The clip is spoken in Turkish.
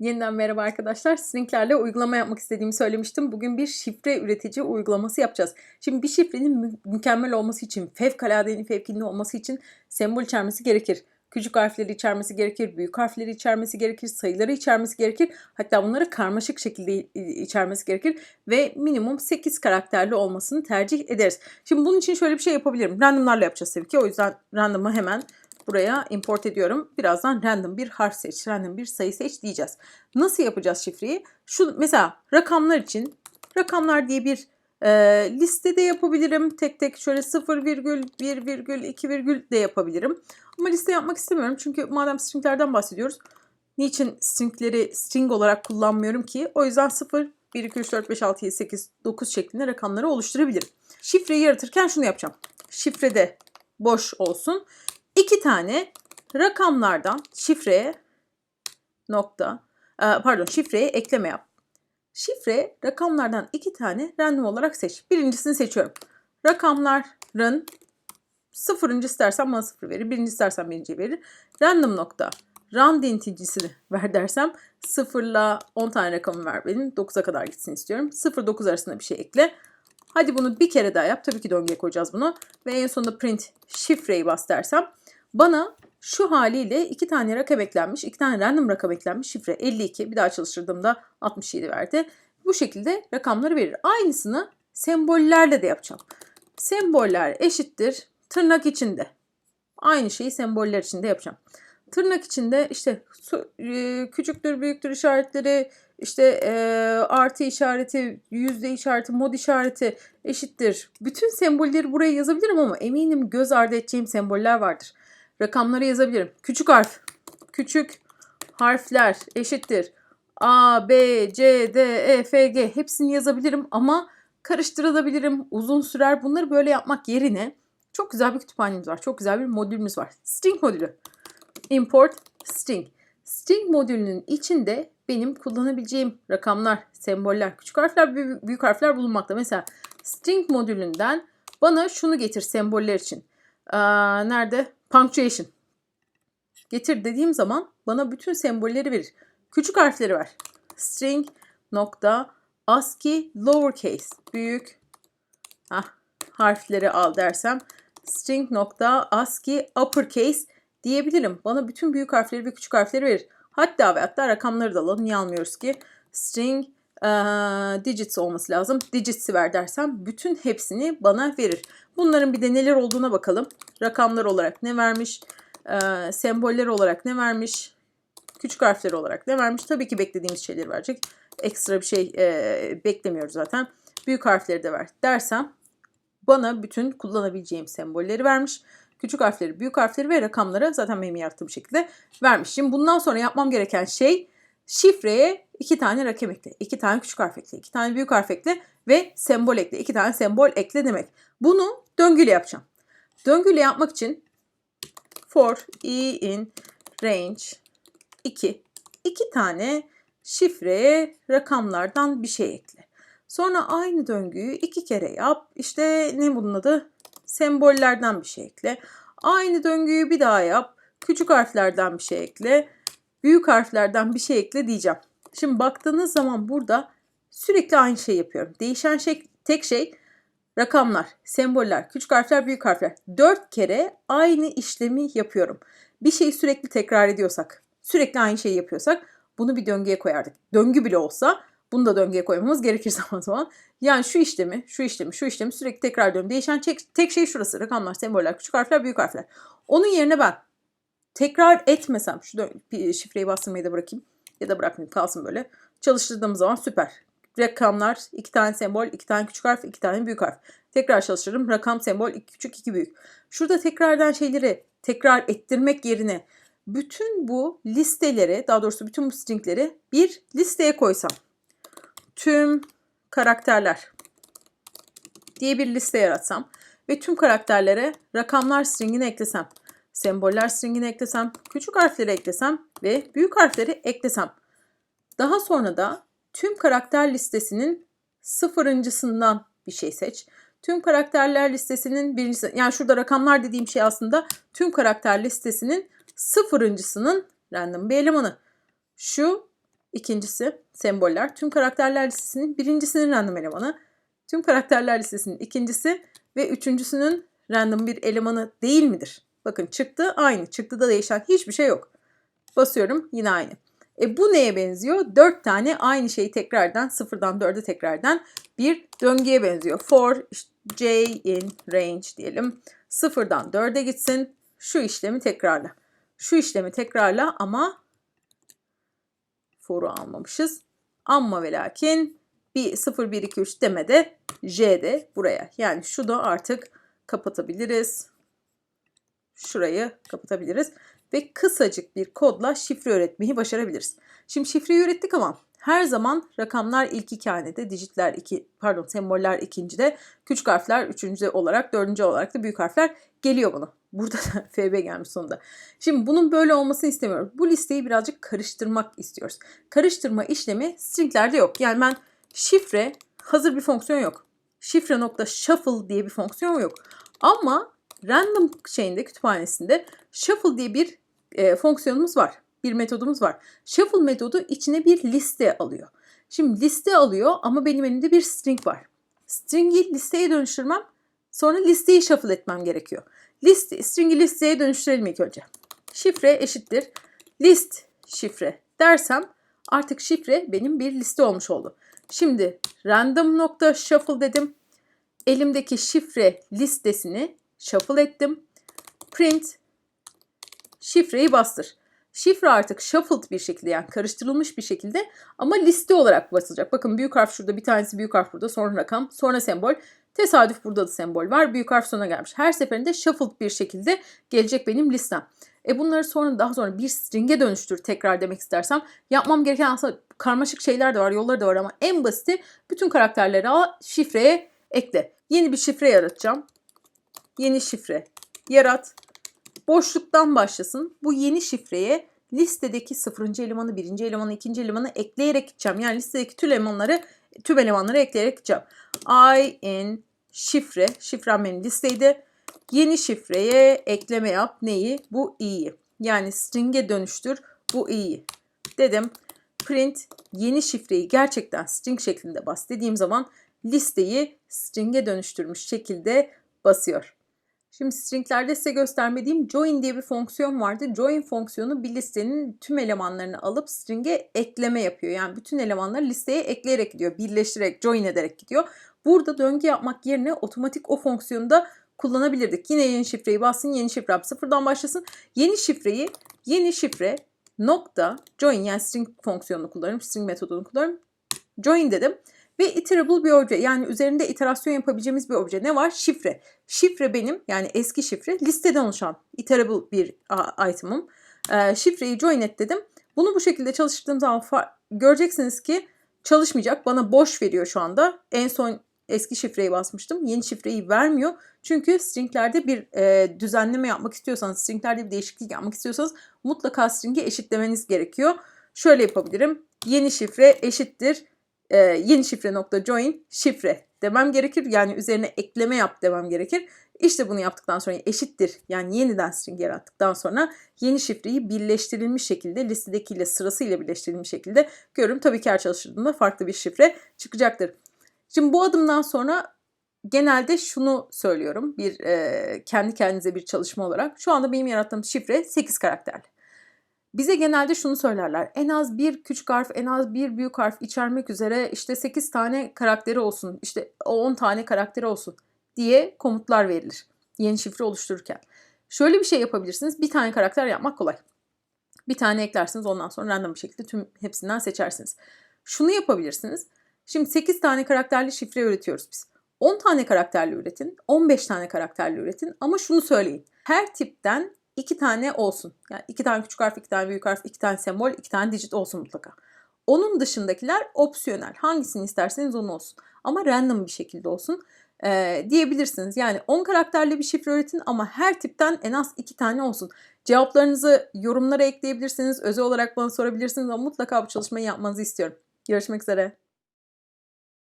Yeniden merhaba arkadaşlar. Stringlerle uygulama yapmak istediğimi söylemiştim. Bugün bir şifre üretici uygulaması yapacağız. Şimdi bir şifrenin mü- mükemmel olması için, fevkaladenin fevkinde olması için sembol içermesi gerekir. Küçük harfleri içermesi gerekir, büyük harfleri içermesi gerekir, sayıları içermesi gerekir. Hatta bunları karmaşık şekilde içermesi gerekir ve minimum 8 karakterli olmasını tercih ederiz. Şimdi bunun için şöyle bir şey yapabilirim. Randomlarla yapacağız tabii ki. O yüzden random'ı hemen buraya import ediyorum. Birazdan random bir harf seç, random bir sayı seç diyeceğiz. Nasıl yapacağız şifreyi? Şu mesela rakamlar için rakamlar diye bir e, listede yapabilirim. Tek tek şöyle 0 virgül 1 virgül 2 virgül de yapabilirim. Ama liste yapmak istemiyorum çünkü madem stringlerden bahsediyoruz. Niçin stringleri string olarak kullanmıyorum ki? O yüzden 0, 1, 2, 3, 4, 5, 6, 7, 8, 9 şeklinde rakamları oluşturabilirim. Şifreyi yaratırken şunu yapacağım. Şifrede boş olsun. İki tane rakamlardan şifreye nokta e, pardon şifreye ekleme yap. Şifre rakamlardan iki tane random olarak seç. Birincisini seçiyorum. Rakamların sıfırıncı istersen bana sıfır verir. Birinci istersen birinci verir. Random nokta round inticisini ver dersem sıfırla 10 tane rakamı ver benim. 9'a kadar gitsin istiyorum. 0-9 arasında bir şey ekle. Hadi bunu bir kere daha yap. Tabii ki döngüye koyacağız bunu. Ve en sonunda print şifreyi bas dersem bana şu haliyle iki tane rakam eklenmiş, iki tane random rakam eklenmiş şifre 52. Bir daha çalıştırdığımda 67 verdi. Bu şekilde rakamları verir. Aynısını sembollerle de yapacağım. Semboller eşittir tırnak içinde. Aynı şeyi semboller içinde yapacağım. Tırnak içinde işte e, küçüktür büyüktür işaretleri işte e, artı işareti, yüzde işareti, mod işareti eşittir. Bütün sembolleri buraya yazabilirim ama eminim göz ardı edeceğim semboller vardır. Rakamları yazabilirim. Küçük harf, küçük harfler eşittir. A, B, C, D, E, F, G hepsini yazabilirim ama karıştırabilirim. Uzun sürer. Bunları böyle yapmak yerine çok güzel bir kütüphanemiz var. Çok güzel bir modülümüz var. String modülü. Import string. String modülünün içinde benim kullanabileceğim rakamlar, semboller, küçük harfler, büyük, harfler bulunmakta. Mesela string modülünden bana şunu getir semboller için. Aa, nerede? Punctuation. Getir dediğim zaman bana bütün sembolleri verir. Küçük harfleri ver. String nokta ASCII lowercase büyük ah, harfleri al dersem string nokta ASCII uppercase diyebilirim. Bana bütün büyük harfleri ve küçük harfleri verir. Hatta ve hatta rakamları da alalım. Niye almıyoruz ki? String eee, digits olması lazım. Digits'i ver dersem bütün hepsini bana verir. Bunların bir de neler olduğuna bakalım. Rakamlar olarak ne vermiş? Eee, semboller olarak ne vermiş? Küçük harfler olarak ne vermiş? Tabii ki beklediğimiz şeyleri verecek. Ekstra bir şey eee, beklemiyoruz zaten. Büyük harfleri de ver dersem bana bütün kullanabileceğim sembolleri vermiş. Küçük harfleri, büyük harfleri ve rakamları zaten benim yarattığım şekilde vermiş. Şimdi bundan sonra yapmam gereken şey şifreye iki tane rakam ekle, iki tane küçük harf ekle, iki tane büyük harf ekle ve sembol ekle. iki tane sembol ekle demek. Bunu döngüyle yapacağım. Döngüyle yapmak için for i in range 2 iki tane şifreye rakamlardan bir şey ekle. Sonra aynı döngüyü iki kere yap. İşte ne bunun adı? Sembollerden bir şey ekle. Aynı döngüyü bir daha yap. Küçük harflerden bir şey ekle. Büyük harflerden bir şey ekle diyeceğim. Şimdi baktığınız zaman burada sürekli aynı şey yapıyorum. Değişen şey tek şey rakamlar, semboller, küçük harfler, büyük harfler. Dört kere aynı işlemi yapıyorum. Bir şeyi sürekli tekrar ediyorsak, sürekli aynı şeyi yapıyorsak bunu bir döngüye koyardık. Döngü bile olsa bunu da döngüye koymamız gerekir zaman zaman. Yani şu işlemi, şu işlemi, şu işlemi sürekli tekrar ediyorum. Değişen tek, tek şey şurası. Rakamlar, semboller, küçük harfler, büyük harfler. Onun yerine ben tekrar etmesem, şu şifreyi bastırmayı da bırakayım ya da bırakmayayım kalsın böyle. Çalıştırdığım zaman süper. Rakamlar, iki tane sembol, iki tane küçük harf, iki tane büyük harf. Tekrar çalıştırırım. Rakam, sembol, iki küçük, iki büyük. Şurada tekrar eden şeyleri tekrar ettirmek yerine bütün bu listeleri, daha doğrusu bütün bu stringleri bir listeye koysam. Tüm karakterler diye bir liste yaratsam ve tüm karakterlere rakamlar stringini eklesem, semboller stringini eklesem, küçük harfleri eklesem ve büyük harfleri eklesem. Daha sonra da tüm karakter listesinin sıfırıncısından bir şey seç. Tüm karakterler listesinin birincisi, yani şurada rakamlar dediğim şey aslında tüm karakter listesinin sıfırıncısının random bir elemanı. Şu ikincisi semboller. Tüm karakterler listesinin birincisinin random elemanı. Tüm karakterler listesinin ikincisi ve üçüncüsünün random bir elemanı değil midir? Bakın çıktı aynı. Çıktıda değişen hiçbir şey yok. Basıyorum yine aynı. E bu neye benziyor? 4 tane aynı şeyi tekrardan sıfırdan 4'e tekrardan bir döngüye benziyor. For j in range diyelim. Sıfırdan 4'e gitsin. Şu işlemi tekrarla. Şu işlemi tekrarla ama for'u almamışız. Amma ve lakin bir 0 1 2 3 demede j de buraya. Yani şu da artık kapatabiliriz. Şurayı kapatabiliriz ve kısacık bir kodla şifre öğretmeyi başarabiliriz. Şimdi şifreyi öğrettik ama her zaman rakamlar ilk iki hanede, dijitler iki, pardon semboller ikincide, küçük harfler üçüncüde olarak, dördüncü olarak da büyük harfler geliyor bana. Burada da FB gelmiş sonunda. Şimdi bunun böyle olmasını istemiyorum. Bu listeyi birazcık karıştırmak istiyoruz. Karıştırma işlemi stringlerde yok. Yani ben şifre hazır bir fonksiyon yok. Şifre nokta shuffle diye bir fonksiyon yok. Ama random şeyinde kütüphanesinde shuffle diye bir e, fonksiyonumuz var. Bir metodumuz var. Shuffle metodu içine bir liste alıyor. Şimdi liste alıyor ama benim elimde bir string var. String'i listeye dönüştürmem sonra listeyi shuffle etmem gerekiyor. Liste, string'i listeye dönüştürelim ilk önce. Şifre eşittir list şifre dersem artık şifre benim bir liste olmuş oldu. Şimdi random nokta shuffle dedim. Elimdeki şifre listesini shuffle ettim. Print şifreyi bastır. Şifre artık shuffled bir şekilde yani karıştırılmış bir şekilde ama liste olarak basılacak. Bakın büyük harf şurada bir tanesi büyük harf burada sonra rakam sonra sembol. Tesadüf burada da sembol var. Büyük harf sona gelmiş. Her seferinde shuffled bir şekilde gelecek benim listem. E bunları sonra daha sonra bir string'e dönüştür tekrar demek istersem yapmam gereken aslında karmaşık şeyler de var, yolları da var ama en basiti bütün karakterleri al, şifreye ekle. Yeni bir şifre yaratacağım. Yeni şifre yarat boşluktan başlasın. Bu yeni şifreye listedeki sıfırıncı elemanı, birinci elemanı, ikinci elemanı ekleyerek gideceğim. Yani listedeki tüm elemanları, tüm elemanları ekleyerek gideceğim. I in şifre, şifrem benim listeydi. Yeni şifreye ekleme yap. Neyi? Bu i'yi. Yani string'e dönüştür. Bu i'yi. Dedim. Print yeni şifreyi gerçekten string şeklinde bas dediğim zaman listeyi string'e dönüştürmüş şekilde basıyor. Şimdi stringlerde size göstermediğim join diye bir fonksiyon vardı. Join fonksiyonu bir listenin tüm elemanlarını alıp string'e ekleme yapıyor. Yani bütün elemanları listeye ekleyerek gidiyor. Birleştirerek, join ederek gidiyor. Burada döngü yapmak yerine otomatik o fonksiyonu da kullanabilirdik. Yine yeni şifreyi bassın, yeni şifre sıfırdan başlasın. Yeni şifreyi, yeni şifre nokta join yani string fonksiyonunu kullanırım, string metodunu kullanırım. Join dedim. Ve iterable bir obje yani üzerinde iterasyon yapabileceğimiz bir obje. Ne var? Şifre. Şifre benim yani eski şifre listeden oluşan iterable bir item'ım. Ee, şifreyi join et dedim. Bunu bu şekilde çalıştırdığım zaman göreceksiniz ki çalışmayacak. Bana boş veriyor şu anda. En son eski şifreyi basmıştım. Yeni şifreyi vermiyor. Çünkü stringlerde bir e, düzenleme yapmak istiyorsanız, stringlerde bir değişiklik yapmak istiyorsanız mutlaka string'i eşitlemeniz gerekiyor. Şöyle yapabilirim. Yeni şifre eşittir e, yeni şifre nokta join şifre demem gerekir. Yani üzerine ekleme yap demem gerekir. İşte bunu yaptıktan sonra eşittir yani yeniden string yarattıktan sonra yeni şifreyi birleştirilmiş şekilde listedekiyle sırasıyla birleştirilmiş şekilde görürüm. Tabii ki her çalıştırdığımda farklı bir şifre çıkacaktır. Şimdi bu adımdan sonra genelde şunu söylüyorum bir e, kendi kendinize bir çalışma olarak. Şu anda benim yarattığım şifre 8 karakterli. Bize genelde şunu söylerler. En az bir küçük harf, en az bir büyük harf içermek üzere işte 8 tane karakteri olsun, işte 10 tane karakteri olsun diye komutlar verilir. Yeni şifre oluştururken. Şöyle bir şey yapabilirsiniz. Bir tane karakter yapmak kolay. Bir tane eklersiniz ondan sonra random bir şekilde tüm hepsinden seçersiniz. Şunu yapabilirsiniz. Şimdi 8 tane karakterli şifre üretiyoruz biz. 10 tane karakterli üretin, 15 tane karakterli üretin ama şunu söyleyin. Her tipten iki tane olsun. Yani iki tane küçük harf, iki tane büyük harf, iki tane sembol, iki tane digit olsun mutlaka. Onun dışındakiler opsiyonel. Hangisini isterseniz onu olsun. Ama random bir şekilde olsun ee, diyebilirsiniz. Yani 10 karakterli bir şifre öğretin ama her tipten en az 2 tane olsun. Cevaplarınızı yorumlara ekleyebilirsiniz. Özel olarak bana sorabilirsiniz ama mutlaka bu çalışmayı yapmanızı istiyorum. Görüşmek üzere.